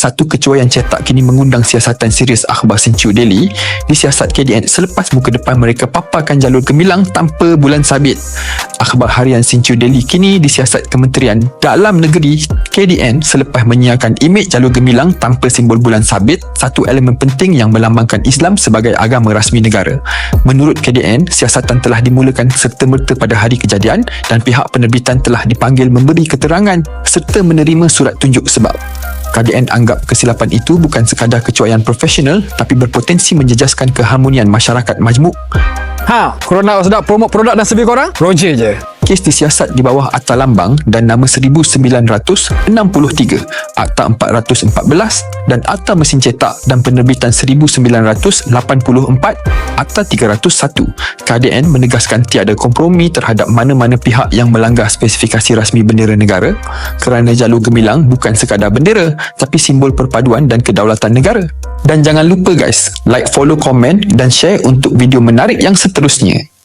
satu kecuaian cetak kini mengundang siasatan serius akhbar Sinchu Daily disiasat KDN selepas muka depan mereka paparkan jalur gemilang tanpa bulan sabit. Akhbar harian Sinchu Daily kini disiasat Kementerian Dalam Negeri KDN selepas menyiarkan imej jalur gemilang tanpa simbol bulan sabit, satu elemen penting yang melambangkan Islam sebagai agama rasmi negara. Menurut KDN, siasatan telah dimulakan serta-merta pada hari kejadian dan pihak penerbitan telah dipanggil memberi keterangan serta menerima surat tunjuk sebab. KDN anggap kesilapan itu bukan sekadar kecuaian profesional tapi berpotensi menjejaskan keharmonian masyarakat majmuk. Ha, korang nak sedap promote produk dan servis korang? Ronje je. Kes disiasat di bawah Akta Lambang dan nama 1963, Akta 414 dan Akta Mesin Cetak dan Penerbitan 1984, Akta 301. KDN menegaskan tiada kompromi terhadap mana-mana pihak yang melanggar spesifikasi rasmi bendera negara kerana jalur gemilang bukan sekadar bendera tapi simbol perpaduan dan kedaulatan negara. Dan jangan lupa guys, like, follow, komen dan share untuk video menarik yang seterusnya.